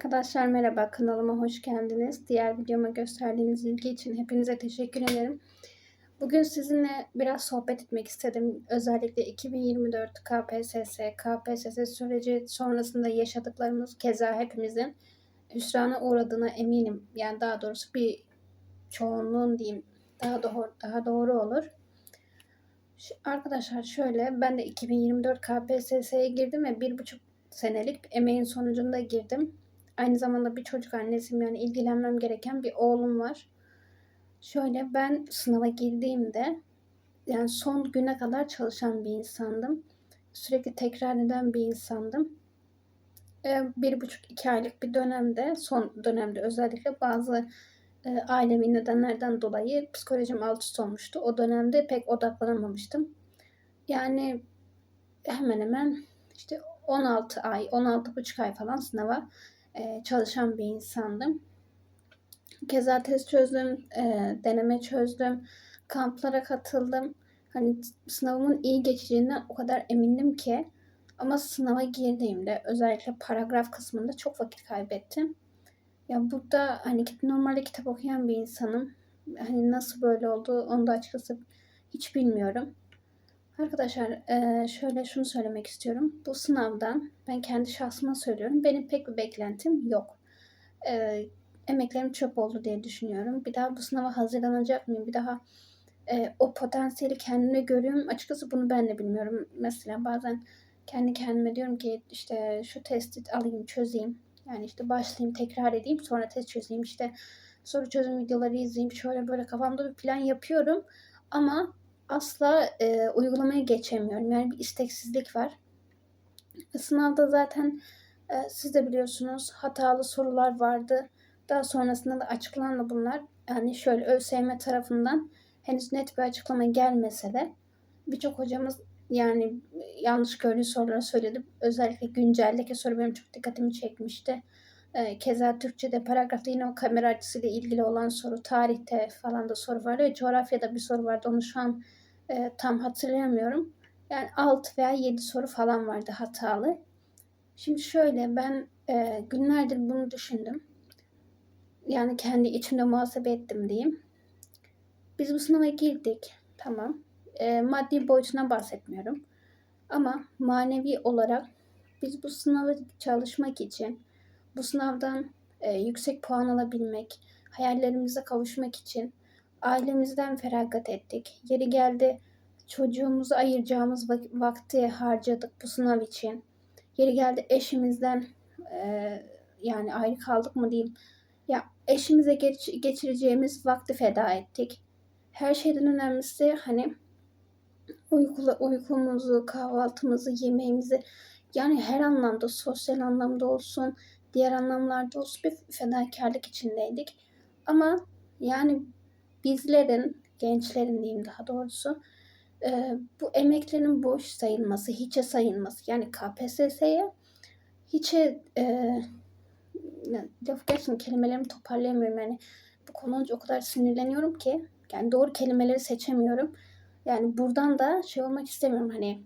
Arkadaşlar merhaba kanalıma hoş geldiniz. Diğer videoma gösterdiğiniz ilgi için hepinize teşekkür ederim. Bugün sizinle biraz sohbet etmek istedim. Özellikle 2024 KPSS, KPSS süreci sonrasında yaşadıklarımız keza hepimizin hüsrana uğradığına eminim. Yani daha doğrusu bir çoğunluğun diyeyim daha doğru, daha doğru olur. Arkadaşlar şöyle ben de 2024 KPSS'ye girdim ve bir buçuk senelik emeğin sonucunda girdim. Aynı zamanda bir çocuk annesiyim yani ilgilenmem gereken bir oğlum var. Şöyle ben sınava girdiğimde yani son güne kadar çalışan bir insandım. Sürekli tekrar eden bir insandım. Ee, bir buçuk iki aylık bir dönemde son dönemde özellikle bazı e, ailevi nedenlerden dolayı psikolojim alt üst olmuştu. O dönemde pek odaklanamamıştım. Yani hemen hemen işte 16 ay, 16 buçuk ay falan sınava e, çalışan bir insandım. Keza test çözdüm, e, deneme çözdüm, kamplara katıldım. Hani sınavımın iyi geçeceğinden o kadar emindim ki ama sınava girdiğimde özellikle paragraf kısmında çok vakit kaybettim. Ya burada hani normalde kitap okuyan bir insanım. Hani nasıl böyle oldu onu da açıkçası hiç bilmiyorum. Arkadaşlar şöyle şunu söylemek istiyorum. Bu sınavdan ben kendi şahsıma söylüyorum. Benim pek bir beklentim yok. Emeklerim çöp oldu diye düşünüyorum. Bir daha bu sınava hazırlanacak mıyım? Bir daha o potansiyeli kendime görüyorum. Açıkçası bunu ben de bilmiyorum. Mesela bazen kendi kendime diyorum ki işte şu testi alayım çözeyim. Yani işte başlayayım tekrar edeyim sonra test çözeyim işte soru çözüm videoları izleyeyim şöyle böyle kafamda bir plan yapıyorum. Ama asla e, uygulamaya geçemiyorum. Yani bir isteksizlik var. Sınavda zaten e, siz de biliyorsunuz hatalı sorular vardı. Daha sonrasında da açıklandı bunlar. Yani şöyle ÖSYM tarafından henüz net bir açıklama gelmese de birçok hocamız yani yanlış gördüğü soruları söyledi. Özellikle günceldeki soru benim çok dikkatimi çekmişti. E, keza Türkçe'de paragrafta yine o kamera açısıyla ilgili olan soru, tarihte falan da soru vardı ve coğrafyada bir soru vardı. Onu şu an e, tam hatırlayamıyorum. Yani 6 veya 7 soru falan vardı hatalı. Şimdi şöyle ben e, günlerdir bunu düşündüm. Yani kendi içimde muhasebe ettim diyeyim. Biz bu sınava girdik. Tamam. E, maddi boyutuna bahsetmiyorum. Ama manevi olarak biz bu sınavı çalışmak için, bu sınavdan e, yüksek puan alabilmek, hayallerimize kavuşmak için ailemizden feragat ettik. Yeri geldi çocuğumuzu ayıracağımız vakti harcadık bu sınav için. Yeri geldi eşimizden e, yani ayrı kaldık mı diyeyim. Ya eşimize geç, geçireceğimiz vakti feda ettik. Her şeyden önemlisi hani uykula, uykumuzu, kahvaltımızı, yemeğimizi yani her anlamda sosyal anlamda olsun, diğer anlamlarda olsun bir fedakarlık içindeydik. Ama yani bizlerin, gençlerin diyeyim daha doğrusu, e, bu emeklerin boş sayılması, hiçe sayılması. Yani KPSS'ye hiçe e, laf gerçekten kelimelerimi toparlayamıyorum. Yani bu konu o kadar sinirleniyorum ki yani doğru kelimeleri seçemiyorum. Yani buradan da şey olmak istemiyorum. Hani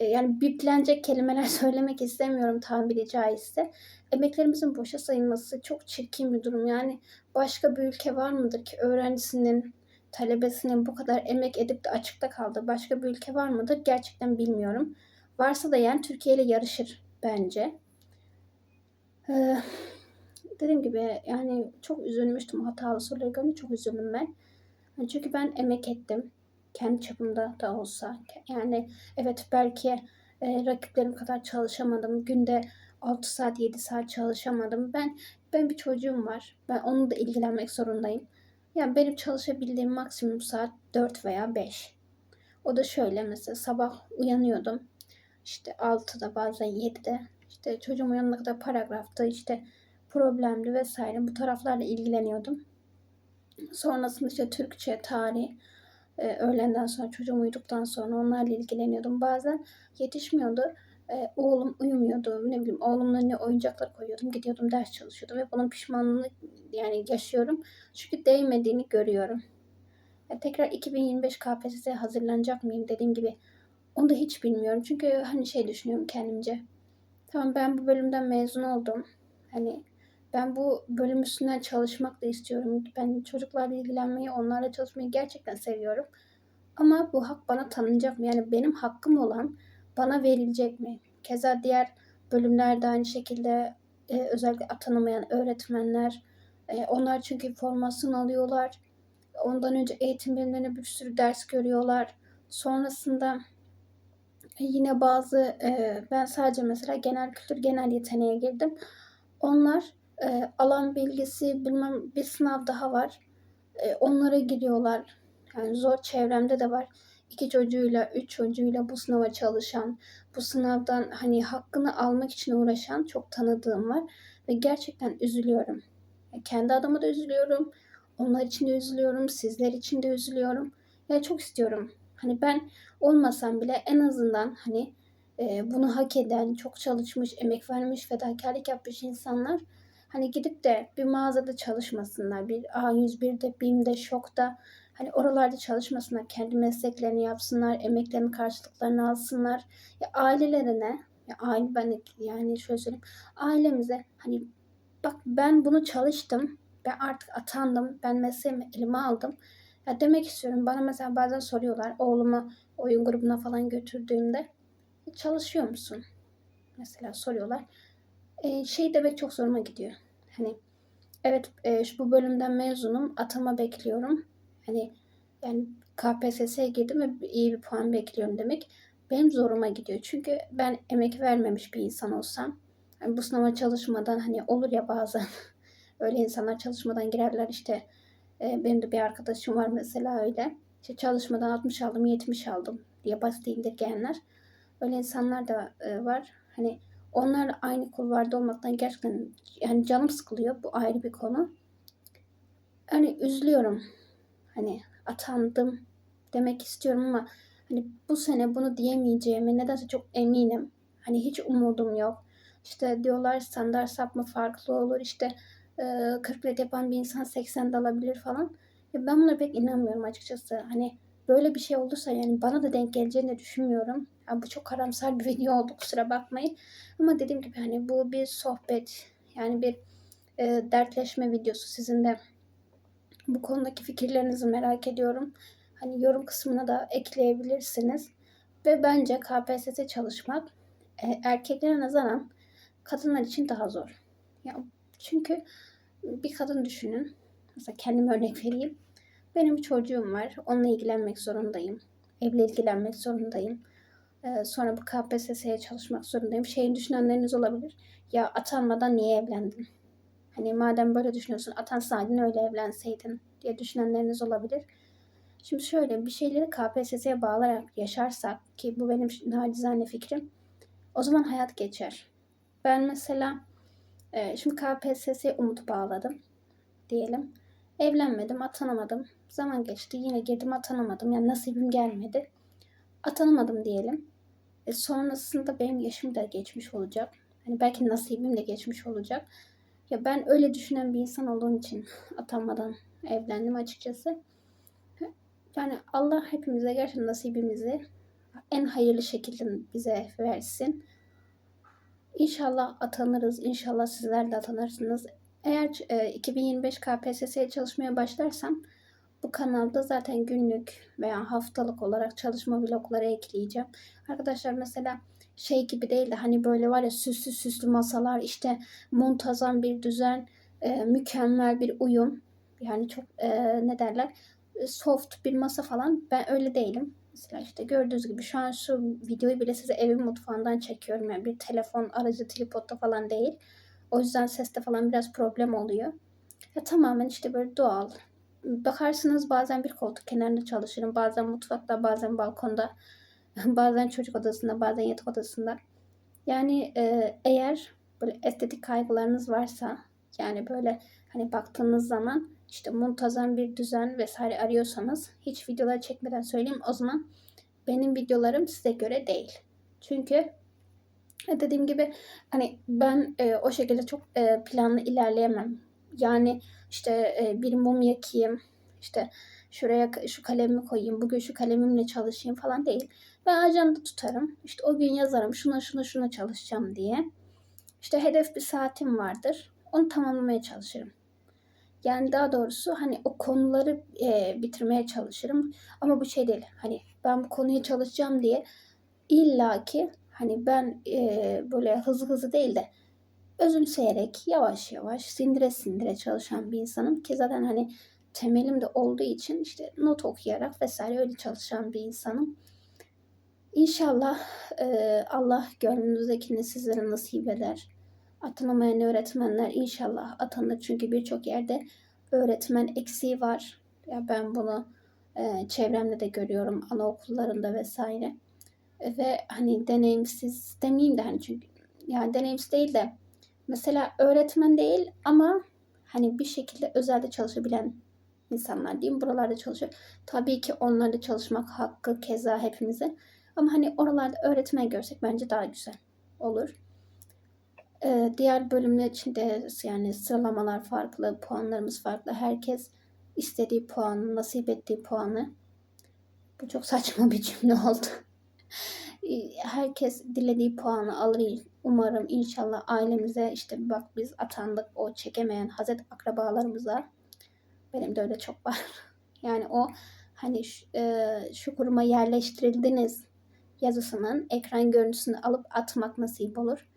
yani biplenecek kelimeler söylemek istemiyorum tabiri caizse. Emeklerimizin boşa sayılması çok çirkin bir durum. Yani başka bir ülke var mıdır ki öğrencisinin, talebesinin bu kadar emek edip de açıkta kaldığı başka bir ülke var mıdır? Gerçekten bilmiyorum. Varsa da yani Türkiye ile yarışır bence. Ee, dediğim gibi yani çok üzülmüştüm hatalı soruları görünce çok üzüldüm ben. Çünkü ben emek ettim. Kendi çapımda da olsa. Yani evet belki e, rakiplerim kadar çalışamadım. Günde 6 saat 7 saat çalışamadım. Ben ben bir çocuğum var. Ben onu da ilgilenmek zorundayım. Yani benim çalışabildiğim maksimum saat 4 veya 5. O da şöyle mesela sabah uyanıyordum. İşte 6'da bazen 7'de. İşte çocuğum uyanana kadar paragrafta işte problemli vesaire bu taraflarla ilgileniyordum. Sonrasında işte Türkçe, tarih, e, öğlenden sonra çocuğum uyuduktan sonra onlarla ilgileniyordum. Bazen yetişmiyordu. E, oğlum uyumuyordu. Ne bileyim oğlumun önüne oyuncaklar koyuyordum. Gidiyordum ders çalışıyordum ve bunun pişmanlığını yani yaşıyorum. Çünkü değmediğini görüyorum. Ya tekrar 2025 KPSS'ye hazırlanacak mıyım dediğim gibi onu da hiç bilmiyorum. Çünkü hani şey düşünüyorum kendimce. Tamam ben bu bölümden mezun oldum. Hani ben bu bölüm üstünden çalışmak da istiyorum. Ben çocuklarla ilgilenmeyi, onlarla çalışmayı gerçekten seviyorum. Ama bu hak bana tanınacak mı? Yani benim hakkım olan bana verilecek mi? Keza diğer bölümlerde aynı şekilde e, özellikle atanamayan öğretmenler, e, onlar çünkü formasyon alıyorlar. Ondan önce eğitim bilimlerine bir sürü ders görüyorlar. Sonrasında yine bazı e, ben sadece mesela genel kültür genel yeteneğe girdim. Onlar e, alan bilgisi bilmem bir sınav daha var. E, onlara giriyorlar. Yani zor çevremde de var. İki çocuğuyla, üç çocuğuyla bu sınava çalışan, bu sınavdan hani hakkını almak için uğraşan çok tanıdığım var. Ve gerçekten üzülüyorum. E, kendi adıma da üzülüyorum. Onlar için de üzülüyorum. Sizler için de üzülüyorum. Ya çok istiyorum. Hani ben olmasam bile en azından hani e, bunu hak eden, çok çalışmış, emek vermiş, fedakarlık yapmış insanlar hani gidip de bir mağazada çalışmasınlar. Bir A101'de, BİM'de, Şok'ta hani oralarda çalışmasınlar. Kendi mesleklerini yapsınlar, emeklerinin karşılıklarını alsınlar. Ya ailelerine, ya aile ben yani şöyle söyleyeyim. Ailemize hani bak ben bunu çalıştım. Ben artık atandım. Ben mesleğimi elime aldım. Ya demek istiyorum. Bana mesela bazen soruyorlar. Oğlumu oyun grubuna falan götürdüğümde çalışıyor musun? Mesela soruyorlar. E, şey demek çok zoruma gidiyor. Hani evet e, şu bu bölümden mezunum. Atama bekliyorum. Hani yani KPSS'ye girdim ve iyi bir puan bekliyorum demek benim zoruma gidiyor. Çünkü ben emek vermemiş bir insan olsam yani bu sınava çalışmadan hani olur ya bazen öyle insanlar çalışmadan girerler işte e, benim de bir arkadaşım var mesela öyle. İşte çalışmadan 60 aldım 70 aldım diye basit indirgeyenler. Öyle insanlar da e, var. Hani onlarla aynı kulvarda olmaktan gerçekten yani canım sıkılıyor. Bu ayrı bir konu. Hani üzülüyorum. Hani atandım demek istiyorum ama hani bu sene bunu diyemeyeceğime nedense çok eminim. Hani hiç umudum yok. İşte diyorlar standart sapma farklı olur. İşte 40 red yapan bir insan 80 de alabilir falan. Ya ben buna pek inanmıyorum açıkçası. Hani böyle bir şey olursa yani bana da denk geleceğini düşünmüyorum. Ya bu çok karamsar bir video oldu kusura bakmayın. Ama dediğim gibi hani bu bir sohbet yani bir e, dertleşme videosu sizin de bu konudaki fikirlerinizi merak ediyorum. Hani yorum kısmına da ekleyebilirsiniz. Ve bence KPSS çalışmak e, erkeklere nazaran kadınlar için daha zor. Ya çünkü bir kadın düşünün. Mesela kendim örnek vereyim. Benim bir çocuğum var. Onunla ilgilenmek zorundayım. Evle ilgilenmek zorundayım. Ee, sonra bu KPSS'ye çalışmak zorundayım. Şeyin düşünenleriniz olabilir. Ya atanmadan niye evlendin? Hani madem böyle düşünüyorsun atansaydın öyle evlenseydin diye düşünenleriniz olabilir. Şimdi şöyle bir şeyleri KPSS'ye bağlayarak yaşarsak ki bu benim nacizane fikrim o zaman hayat geçer. Ben mesela e, şimdi KPSS'ye umut bağladım diyelim. Evlenmedim, atanamadım. Zaman geçti, yine girdim atanamadım. Yani nasibim gelmedi. Atanamadım diyelim. E sonrasında benim yaşım da geçmiş olacak. Hani belki nasibim de geçmiş olacak. Ya ben öyle düşünen bir insan olduğum için atanmadan evlendim açıkçası. Yani Allah hepimize gerçekten nasibimizi en hayırlı şekilde bize versin. İnşallah atanırız. İnşallah sizler de atanırsınız. Eğer e, 2025 KPSS'ye çalışmaya başlarsam bu kanalda zaten günlük veya haftalık olarak çalışma vlogları ekleyeceğim. Arkadaşlar mesela şey gibi değil de hani böyle var ya süslü süslü masalar işte muntazam bir düzen, e, mükemmel bir uyum. Yani çok e, ne derler soft bir masa falan ben öyle değilim. Mesela işte gördüğünüz gibi şu an şu videoyu bile size evin mutfağından çekiyorum. Yani bir telefon aracı tripodda falan değil. O yüzden seste falan biraz problem oluyor. Ya tamamen işte böyle doğal. Bakarsınız bazen bir koltuk kenarında çalışırım. Bazen mutfakta, bazen balkonda. bazen çocuk odasında, bazen yatak odasında. Yani e, eğer böyle estetik kaygılarınız varsa yani böyle hani baktığınız zaman işte muntazam bir düzen vesaire arıyorsanız hiç videolar çekmeden söyleyeyim o zaman benim videolarım size göre değil. Çünkü e, dediğim gibi hani ben e, o şekilde çok e, planlı ilerleyemem. Yani işte e, bir mum yakayım, işte şuraya şu kalemi koyayım, bugün şu kalemimle çalışayım falan değil. Ben ajanda tutarım. İşte o gün yazarım şuna şuna şuna çalışacağım diye. İşte hedef bir saatim vardır. Onu tamamlamaya çalışırım. Yani daha doğrusu hani o konuları e, bitirmeye çalışırım. Ama bu şey değil. Hani ben bu konuyu çalışacağım diye illaki hani ben e, böyle hızlı hızlı değil de özümseyerek yavaş yavaş sindire sindire çalışan bir insanım ki zaten hani temelim de olduğu için işte not okuyarak vesaire öyle çalışan bir insanım. İnşallah e, Allah gönlünüzdekini sizlere nasip eder. Atanamayan öğretmenler inşallah atanır. Çünkü birçok yerde öğretmen eksiği var. Ya ben bunu e, çevremde de görüyorum anaokullarında vesaire. Ve hani deneyimsiz demeyeyim de hani çünkü yani deneyimsiz değil de mesela öğretmen değil ama hani bir şekilde özelde çalışabilen insanlar diyeyim buralarda çalışıyor. Tabii ki onlarda çalışmak hakkı keza hepimize. Ama hani oralarda öğretmen görsek bence daha güzel olur. Ee, diğer bölümler için de yani sıralamalar farklı, puanlarımız farklı. Herkes istediği puanı, nasip ettiği puanı. Bu çok saçma bir cümle oldu. Herkes dilediği puanı alır. Umarım inşallah ailemize işte bak biz atandık o çekemeyen hazret akrabalarımıza. Benim de öyle çok var. Yani o hani şu, e, şu kuruma yerleştirildiniz yazısının ekran görüntüsünü alıp atmak nasip olur.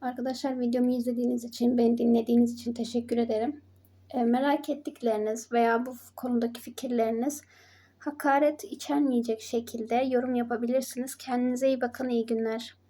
Arkadaşlar videomu izlediğiniz için, beni dinlediğiniz için teşekkür ederim. E, merak ettikleriniz veya bu konudaki fikirleriniz hakaret içermeyecek şekilde yorum yapabilirsiniz. Kendinize iyi bakın, iyi günler.